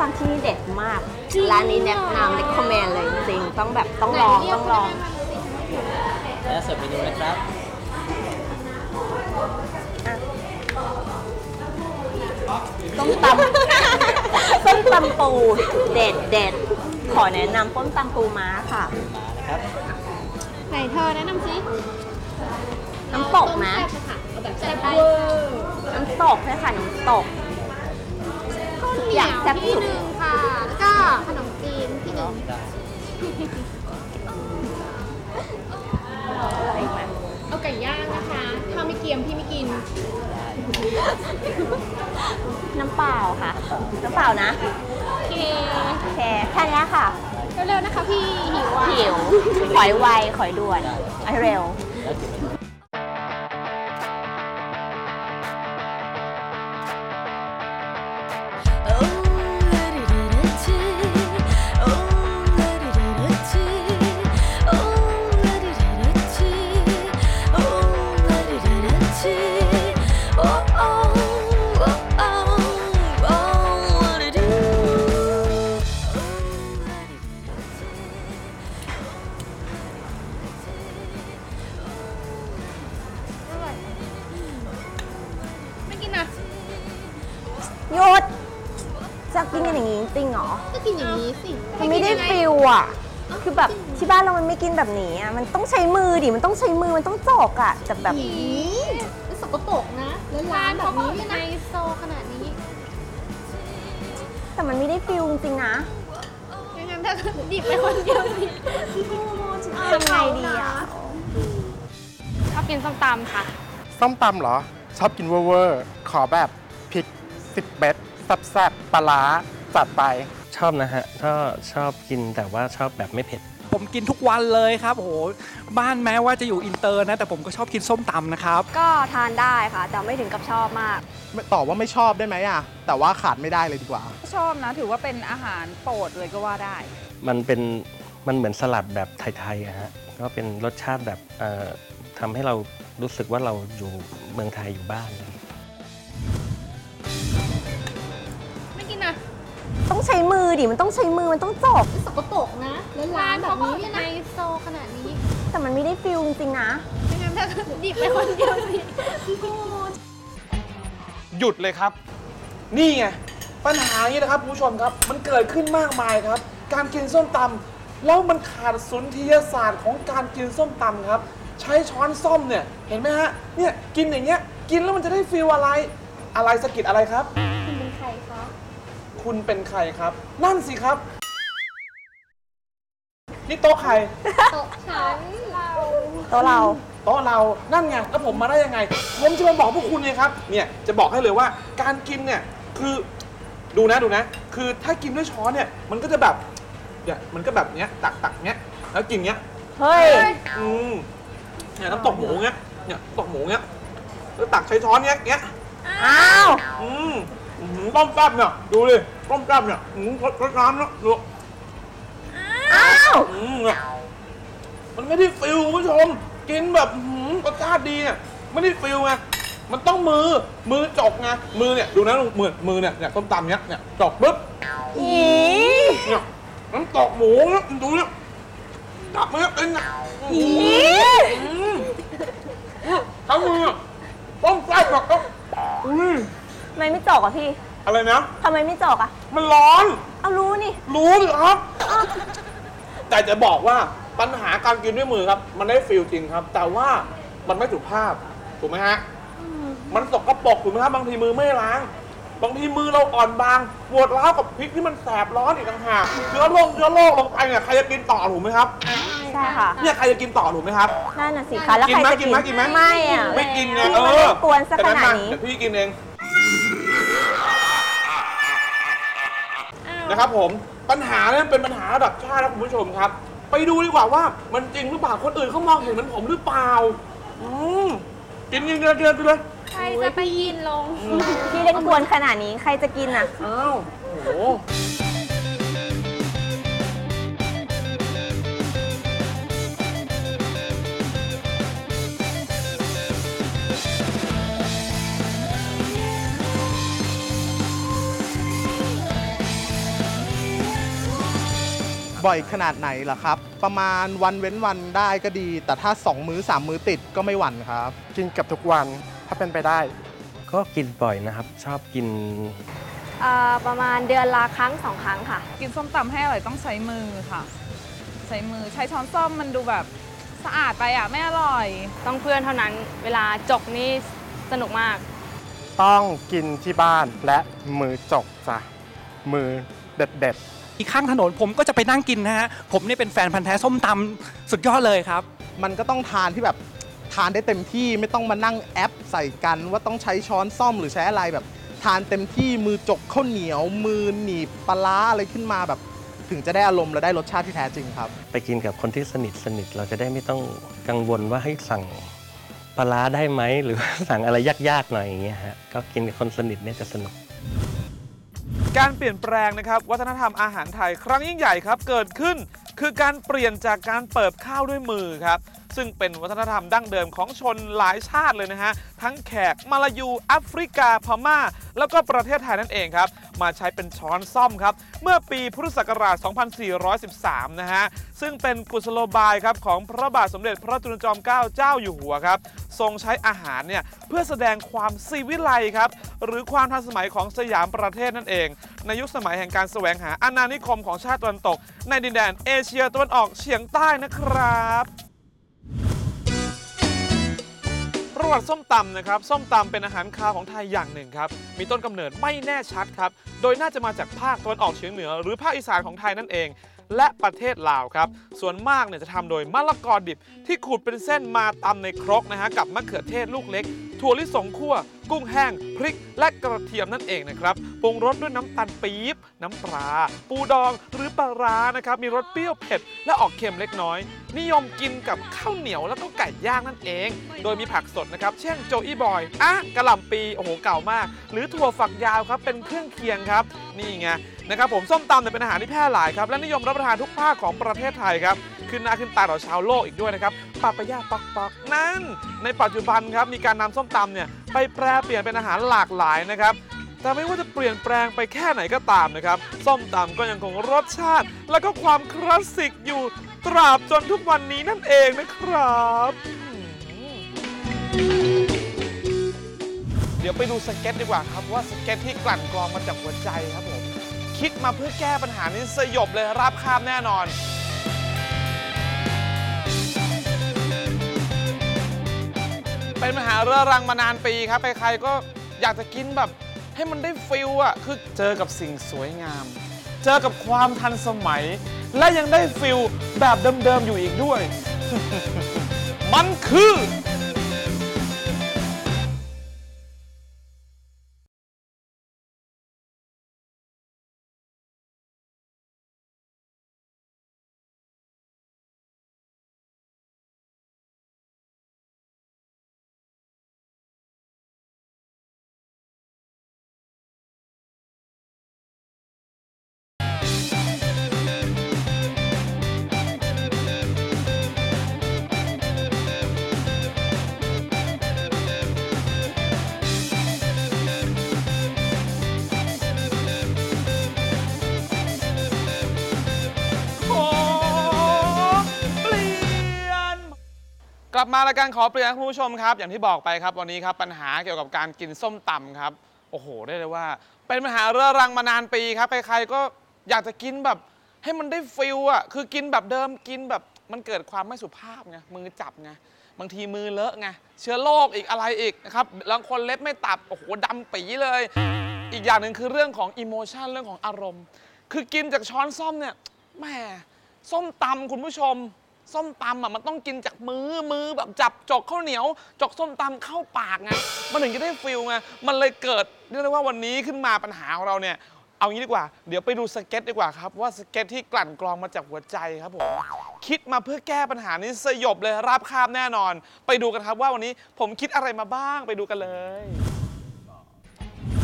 ร้านนี้แนะนำ recommend เลยจริงๆต้องแบบต้องลองต้องลองและเสิร์ฟเมนูนะครับส้มตำส้มตำปู เด็ดเด็ดขอแนะนำส้มตำปูม้าค่ะ มานะครับ ไหนเธอแนะนำสิน้ำตกไหมเอาต้แซ่บค่ะเอาแบบแซ่บเวอร์น้ำตกใช่ค่ะน้ำตกข้าว เหนีอยยากวแซ่บที่สุด หนึ่งค่ะ แล้วก็ขนมจีนที่หนึ่งได้อะไรอีกไหมเอาไก่ย่างนะคะ ถ้าไม่เกียมพี่ไม่กิน น้ำเปล่าค่ะ น้ำเปล่านะโอเค โอเคแค่นี้ค่ะเร็วๆนะคะพี่หิวอะ หิวขอยไวขอยด่วนเอาให้เร็ว คือแบบที่บ้านเรามันไม่กินแบบนี้อะมันต้องใช้มือดิมันต้องใช้มือมันต้องจกอะแต่แบบอีมันสกปรกนะแล้วร้านแบบนี้ไฮโซขนาดนี้แต่มันไม่ได้ฟิลจริงๆนะยังงั้นถ้าดิบไปคนเดียวสิทำไงดีอะชอบกินส้มตำค่ะ ส้มตำเหรอ ชอบกินเวอร์ๆขอแบบพริกสิบเบ็ดแซ่บๆปลาร้าจัดไปช อบนะฮะก็ชอบกินแต่ว่าชอบแบบไม่เผ็ด ผมกินทุกวันเลยครับโอ้โหบ้านแม้ว่าจะอยู่อินเตอร์นะ แต่ผมก็ชอบกินส้มตำนะครับ ก็ทานได้ค่ะ แต่ไม่ถึงกับชอบมาก ไม่ตอบว่าไม่ชอบได้ไหมอะ แต่ว่าขาดไม่ได้เลยดีกว่า ชอบนะ ถือว่าเป็นอาหารโปรดเลยก็ว่าได้ มันเป็นมันเหมือนสลัดแบบไทยๆอะฮะก็เป็นรสชาติแบบเอ่อทำให้เรารู้สึกว่าเราอยู่เมืองไทยอยู่บ้าน ต้องใช้มือดิ มันต้องใช้มือ มันต้องจกมันสกปรกนะแล้วร้านแบบนี้ไฮโซขนาดนี้แต่มันไม่ได้ฟิลจริงๆนะยังงั้นถ้าดิบไปคนเดียวสิหยุดเลยครับ นี่ไงปัญหาอย่างนี้นะครับคุณผู้ชมครับ มันเกิดขึ้นมากมายครับ การกินส้มตำแล้วมันขาดสุนทรียศาสตร์ของการกินส้มตำครับ ใช้ช้อนส้อมเนี่ยเห็นไหมฮะเนี่ยกินอย่างเงี้ยกินแล้วมันจะได้ฟีลอะไรอะไรสะกิดอะไรครับ คุณเป็นใครคะ คุณเป็นใครครับ นั่นสิครับ นี่โต๊ะใครโต๊ะฉันเราโตัวเรา โต๊ะเรา นั่นไง แล้วผมมาได้ยังไง ผมจะมาบอกพวกคุณไงครับ เนี่ย จะบอกให้เลยว่า การกินเนี่ย คือ ดูนะ ดูนะ คือถ้ากินด้วยช้อนเนี่ย มันก็จะแบบเนี่ยมันก็แบบเนี้ย ตักตักเนี้ย แล้วกินเนี้ย เฮ้ย อืมเนี่ยน้ำตกหมูเงี้ย เนี่ยน้ำตกหมูเงี้ย แล้วตักใช้ช้อนเงี้ย เงี้ย อ้าว อืม อื้อหือต้มแซ่บเนี่ยดูดิต้มแซ่บเนี่ยอืมรสรสน้ำเนาะดูอ้าวอืมเนี่ยมันไม่ได้ฟิลคุณผู้ชม กินแบบอื้อหือรสชาติดีเนี่ยไม่ได้ฟิลไงมันต้องมือมือจกไงมือเนี่ยดูนะมือมือเนี่ยเนี่ยต้มตำเนี้ยเนี่ยจกปุ๊บอีเนี่ยน้ำตกหมูเนี่ยดูเนี่ยจับมือเป็นไงอีอืมทั้งมือต้มแซ่บแบบต้องอืม ทำ ไมไม่จกอะพี่อะไรนะ ทำไมไม่จกอะมันร้อน เอารู้นี่รู้ดิครับแต่จะบอกว่าปัญหาการกินด้วยมือครับ มันได้ฟิลจริงครับ แต่ว่ามันไม่สุภาพถูกไหมฮะมันสกปรกถูกไหมครับบางทีมือไม่ล้าง บางทีมือเราอ่อนบางปวดร้าวกับพริกที่มันแสบร้อนอีกต่างหากเชื้อโรคเชื้อโรคลงไปเนี่ยใครจะกินต่อถูกไหมครับใช่ค่ะเนี่ยใครจะกินต่อถูกไหมครับ นั่นน่ะสิคะแล้วกิใครไหมจะกินไหมกินไหม ไม่อะ ไม่กินไงพี่เอมันอไม่กวนสักขนาดนี้เดี๋ยวพี่กินเอง นะครับผมปัญหาเนี่ยเป็นปัญหาระดับชาตินะคุณผู้ชมครับ ไปดูดีกว่าว่ามันจริงหรือเปล่าคนอื่นเขามองเห็นเหมือนผมหรือเปล่าอืมกินกินกินกินกินเลยใครจะไปยินลง พี่เล่นกวนขนาดนี้ใครจะกินอะ อ้าวโอ้โห บ่อยขนาดไหนล่ะครับ ประมาณวันเว้นวันได้ก็ดี แต่ถ้า 2 มื้อ 3 มื้อติดก็ไม่หวั่นครับ กินเกับทุกวันถ้าเป็นไปได้ ก็กินบ่อยนะครับ ชอบกินประมาณเดือนละครั้งสองครั้งค่ะ กินส้มตำให้อร่อยต้องใช้มือค่ะ ใช้มือใช้ช้อนส้อมมันดูแบบสะอาดไปอะไม่อร่อย ต้องเพื่อนเท่านั้นเวลาจกนี่สนุกมาก ต้องกินที่บ้านและมือจกจ้ะมือเด็ดๆ อีกข้างถนนผมก็จะไปนั่งกินนะฮะผมนี่เป็นแฟนพันธ์แท้ส้มตำสุดยอดเลยครับ มันก็ต้องทานที่แบบทานได้เต็มที่ไม่ต้องมานั่งแอปใส่กัน ว่าต้องใช้ช้อนซ่อมหรือใช้อะไรแบบ ทานเต็มที่มือจกข้าวเหนียว มือหนีบปลาร้าอะไรขึ้นมาแบบ ถึงจะได้อารมณ์และได้รสชาติที่แท้จริงครับ ไปกินกับคนที่สนิทสนิทเราจะได้ไม่ต้องกังวลว่าให้สั่งปลาร้าได้ไหมหรือว่าสั่งอะไรยากๆหน่อยอย่างเงี้ยฮะก็กินกับคนสนิทเนี่ยจะสนุก การเปลี่ยนแปลงนะครับวัฒนธรรมอาหารไทยครั้งยิ่งใหญ่ครับเกิดขึ้นคือการเปลี่ยนจากการเปิบข้าวด้วยมือครับ ซึ่งเป็นวัฒนธรรมดั้งเดิมของชนหลายชาติเลยนะฮะ ทั้งแขกมาลายูแอฟริกาพม่า แล้วก็ประเทศไทยนั่นเองครับ มาใช้เป็นช้อนซ่อมครับ เมื่อปีพุทธศักราช 2413 นะฮะ ซึ่งเป็นกุศโลบายครับของพระบาทสมเด็จพระจุลจอมเกล้าเจ้าอยู่หัวครับทรงใช้อาหารเนี่ยเพื่อแสดงความซีวิไลครับ หรือความทันสมัยของสยามประเทศนั่นเอง ในยุคสมัยแห่งการแสวงหาอาณานิคมของชาติตะวันตก ในดินแดนเอเชียตะวันออกเฉียงใต้นะครับ ประวัติส้มตำนะครับ ส้มตำเป็นอาหารคาวของไทยอย่างหนึ่งครับ มีต้นกำเนิดไม่แน่ชัดครับ โดยน่าจะมาจากภาคตะวันออกเฉียงเหนือ หรือภาคอีสานของไทยนั่นเอง และประเทศลาวครับ ส่วนมากเนี่ยจะทำโดยมะละกอดิบที่ขูดเป็นเส้นมาตำในครกนะฮะกับมะเขือเทศลูกเล็ก ถั่วลิสงคั่ว กุ้งแห้ง พริก และกระเทียมนั่นเองนะครับปรุงรสด้วยน้ำตาลปี๊บ น้ำปลา ปูดองหรือปลาร้านะครับ มีรสเปรี้ยวเผ็ด และออกเค็มเล็กน้อย นิยมกินกับข้าวเหนียวแล้วก็ไก่ย่างนั่นเอง โดยมีผักสดนะครับ เช่นโจอี้บอยอะกระหล่ำปีโอ้โหเก่ามาก หรือถั่วฝักยาวครับเป็นเครื่องเคียงครับ นี่ไงนะครับผมส้มตำเนี่ยเป็นอาหารที่แพร่หลายครับและนิยมรับประทานทุกภาคของประเทศไทยครับขึ้นหน้าขึ้นตาต่อชาวโลกอีกด้วยนะครับปาปายาปักปักนั่น ในปัจจุบันครับมีการนำส้มตำเนี่ยไปแปรเปลี่ยนเป็นอาหารหลากหลายนะครับ แต่ไม่ว่าจะเปลี่ยนแปลงไปแค่ไหนก็ตามนะครับ ส้มตำก็ยังคงรสชาติ และก็ความคลาสสิกอยู่ตราบจนทุกวันนี้นั่นเองนะครับเดี๋ยวไปดูสเก็ตดีกว่าครับว่าสเก็ตที่กลั่นกรองมาจากหัวใจครับผมคิดมาเพื่อแก้ปัญหานี้สยบเลยรับคาบแน่นอน เป็นปัญหาเรื้อรังมานานปีครับ ใครๆก็อยากจะกินแบบ ให้มันได้ฟิลอะคือเจอกับสิ่งสวยงาม เจอกับความทันสมัย และยังได้ฟิลแบบเดิมๆอยู่อีกด้วย มันคือ ลับมารายการขอเปลี่ยนคุณผู้ชมครับ อย่างที่บอกไปครับวันนี้ครับปัญหาเกี่ยวกับการกินส้มตำครับโอ้โหได้เลยว่า เป็นปัญหาเรื้อรังมานานปีครับใครๆก็อยากจะกินแบบให้มันได้ฟิลอะคือกินแบบเดิมกินแบบมันเกิดความไม่สุภาพไงมือจับไงบางทีมือเลอะไงเชื้อโรคอีกอะไรอีกนะครับบางคนเล็บไม่ตัดโอ้โหดำปีเลย อีกอย่างหนึ่งคือเรื่องของอิโมชันเรื่องของอารมณ์ คือกินจากช้อนส้อมเนี่ยแหมส้มตำคุณผู้ชม ส้มตำอะมันต้องกินจากมือมือแบบจับจกข้าวเหนียว จกส้มตำเข้าปากไงมันถึงจะได้ฟิลไงมันเลยเกิดเรียกได้ว่าวันนี้ขึ้นมาปัญหาของเราเนี่ยเอางี้ดีกว่า เดี๋ยวไปดูสเก็ตดีกว่าครับ ว่าสเก็ตที่กลั่นกรองมาจากหัวใจครับผมคิดมาเพื่อแก้ปัญหานี้สยบเลยราบคาบแน่นอน ไปดูกันครับว่าวันนี้ผมคิดอะไรมาบ้างไปดูกันเลย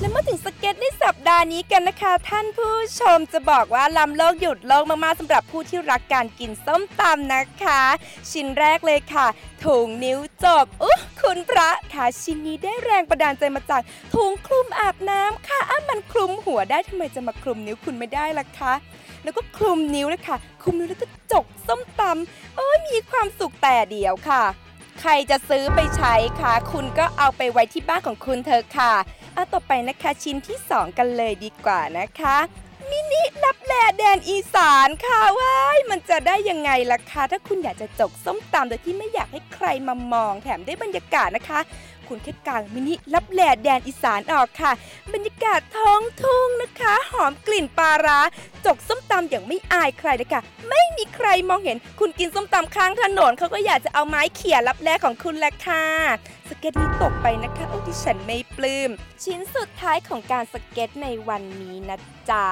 และมาถึงสเก็ตในสัปดาห์นี้กันนะคะ ท่านผู้ชมจะบอกว่าล้ำโลกหยุดโลกมากๆสำหรับผู้ที่รักการกินส้มตำนะคะ ชิ้นแรกเลยค่ะถุงนิ้วจบอุ๊คุณพระค่ะชิ้นนี้ได้แรงบันดาลใจมาจากถุงคลุมอาบน้ำค่ะอะมันคลุมหัวได้ทำไมจะมาคลุมนิ้วคุณไม่ได้ล่ะคะแล้วก็คลุมนิ้วเลยค่ะคลุมนิ้วแล้วก็จกส้มตำเอ้ยมีความสุขแต่เดียวค่ะ ใครจะซื้อไปใช้คะคุณก็เอาไปไว้ที่บ้านของคุณเธอค่ะ เอาต่อไปนะคะชิ้นที่ 2 กันเลยดีกว่านะคะ มินิลับแลแดนอีสานค่ะว้ายมันจะได้ยังไงล่ะคะ ถ้าคุณอยากจะจกส้มตำโดยที่ไม่อยากให้ใครมามองแถมได้บรรยากาศนะคะ คุณแค่กางมินิลับแลแดนอีสานออกค่ะ บรรยากาศท้องทุ่งนะคะ หอมกลิ่นปลาร้าจกส้มตำอย่างไม่อายใครเลยค่ะ ไม่มีใครมองเห็น คุณกินส้มตำข้างถนนเขาก็อยากจะเอาไม้เขี่ยรับแลของคุณแหละค่ะสเก็ตนี้ตกไปนะคะโอ้ที่ฉันไม่ปลืม้ม ชิ้นสุดท้ายของการสเก็ตในวันนี้นะจ๊ะ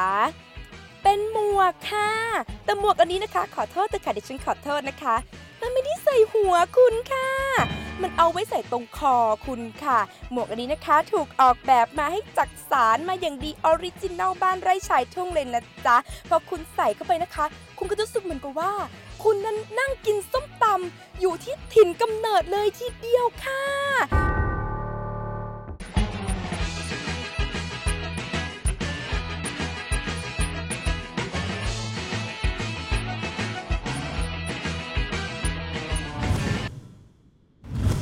เป็นหมวกค่ะแต่หมวกอันนี้นะคะ ขอโทษแต่ค่ะดิฉันขอโทษนะคะ มันไม่ได้ใส่หัวคุณค่ะ มันเอาไว้ใส่ตรงคอคุณค่ะ หมวกอันนี้นะคะถูกออกแบบมาให้จักสารมาอย่างดีออริจินัลบ้านไร่ชายทุ่งเลยนะจ๊ะ พอคุณใส่เข้าไปนะคะ คุณก็จะรู้สึกเหมือนกับว่า คุณนั้นนั่งกินส้มตำอยู่ที่ถิ่นกำเนิดเลยทีเดียวค่ะ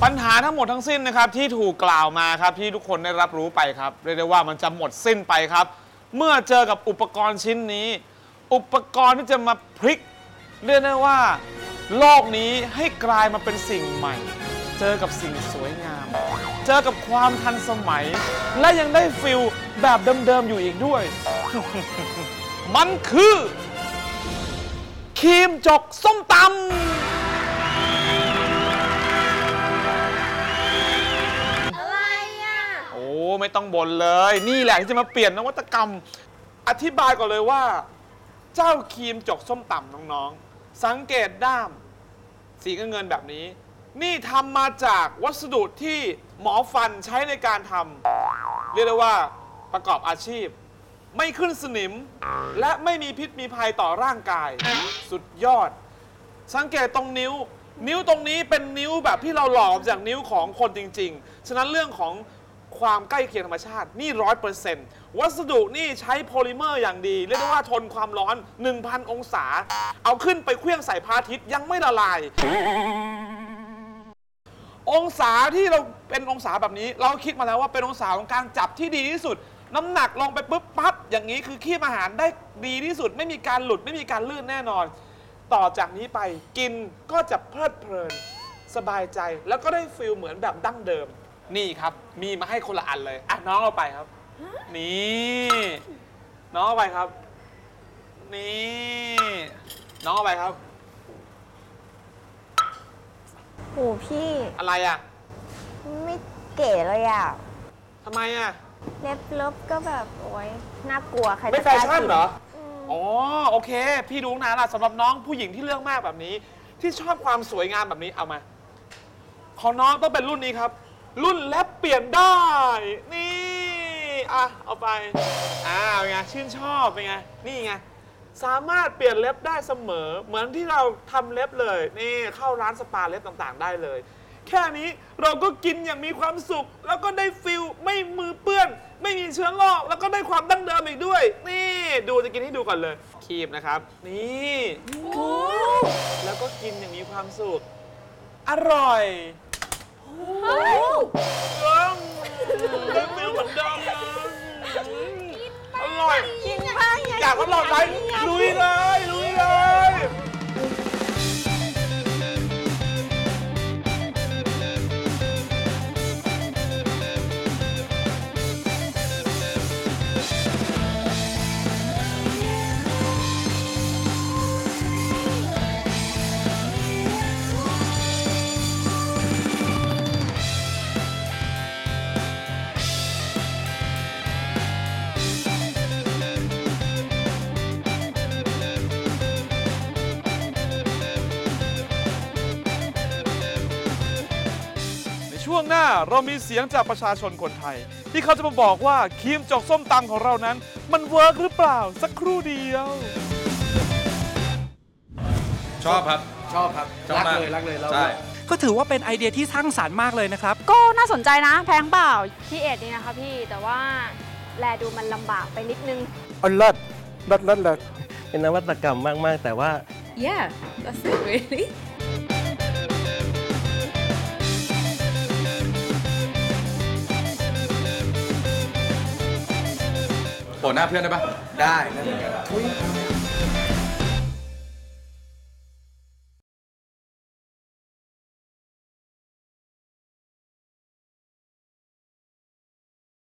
ปัญหาทั้งหมดทั้งสิ้นนะครับที่ถูกกล่าวมาครับที่ทุกคนได้รับรู้ไปครับเรียกได้ว่ามันจะหมดสิ้นไปครับ เมื่อเจอกับอุปกรณ์ชิ้นนี้ อุปกรณ์ที่จะมาพลิก เรียกได้ว่า โลกนี้ให้กลายมาเป็นสิ่งใหม่ เจอกับสิ่งสวยงาม เจอกับความทันสมัย และยังได้ฟิลแบบเดิมๆอยู่อีกด้วย มันคือครีมจกส้มตำ ไม่ต้องบ่นเลย นี่แหละที่จะมาเปลี่ยนนวัตกรรม อธิบายก่อนเลยว่า เจ้าครีมจกส้มต่ำน้องๆ สังเกตด้าม สีเงินแบบนี้ นี่ทำมาจากวัสดุที่หมอฟันใช้ในการทำเรียกได้ว่าประกอบอาชีพ ไม่ขึ้นสนิม และไม่มีพิษมีภัยต่อร่างกาย สุดยอด สังเกตตรงนิ้ว นิ้วตรงนี้เป็นนิ้วแบบที่เราหลอมจากนิ้วของคนจริง ๆ ฉะนั้นเรื่องของ ความใกล้เคียงธรรมชาติ นี่ร้อยเปอร์เซ็นต์วัสดุนี่ใช้โพลิเมอร์อย่างดี เรียกได้ว่าทนความร้อน 1,000 องศา เอาขึ้นไปเคลื่องใส่พระอาทิตย์ยังไม่ละลาย องศาที่เราเป็นองศาแบบนี้ เราคิดมาแล้วว่าเป็นองศาของการจับที่ดีที่สุด น้ำหนักลงไปปุ๊บปั๊บอย่างนี้คือขี้อาหารได้ดีที่สุด ไม่มีการหลุดไม่มีการลื่นแน่นอน ต่อจากนี้ไปกินก็จะเพลิดเพลิน สบายใจแล้วก็ได้ฟิลเหมือนแบบดั้งเดิม นี่ครับ มีมาให้คนละอันเลยอะน้องเอาไปครับ นี่น้องเอาไปครับ นี่น้องเอาไปครับโหพี่อะไรอะไม่เก๋เลยอะ ทำไมอะ เล็บลบก็แบบโอ๊ยน่ากลัวใครไม่จะแฟกล้าชั่นกินเหรออ๋อโอเค พี่รู้นะล่ะสำหรับน้องผู้หญิงที่เลือกมากแบบนี้ ที่ชอบความสวยงามแบบนี้เอามา ของน้องต้องเป็นรุ่นนี้ครับ รุ่นแลบเปลี่ยนได้ นี่ อะ เอาไปอ่าเป็นไงชื่นชอบเป็นไง นี่ไง สามารถเปลี่ยนเล็บได้เสมอ เหมือนที่เราทำเล็บเลย นี่เข้าร้านสปาเล็บต่างๆ ได้เลย แค่นี้เราก็กินอย่างมีความสุข แล้วก็ได้ฟิลไม่มือเปื้อน ไม่มีเชื้อโรคแล้วก็ได้ความดั้งเดิมอีกด้วย นี่ดูจะกินให้ดูก่อนเลย คีบนะครับ นี่ แล้วก็กินอย่างมีความสุข อร่อย เอิ่มได้ฟิลเหมือนเดิมเลยอร่อยอยากทดลองไหมลุยเลยลุยเลย เรามีเสียงจากประชาชนคนไทย ที่เขาจะมาบอกว่าครีมจกส้มตำของเรานั้น มันเวิร์กหรือเปล่าสักครู่เดียว ชอบครับ ชอบครับชอบมากใช่ ก็ถือว่าเป็นไอเดียที่สร้างสรรค์มากเลยนะครับ ก็น่าสนใจนะ แพงเปล่าที่เอ็ดนี่นะคะพี่แต่ว่าแลดูมันลำบากไปนิดนึง อันเลิศเลิศเลิศเลิศเป็นนวัตกรรมมาก ๆ แต่ว่า yeah that's it really โผล่หน้าเพื่อนได้ปะได้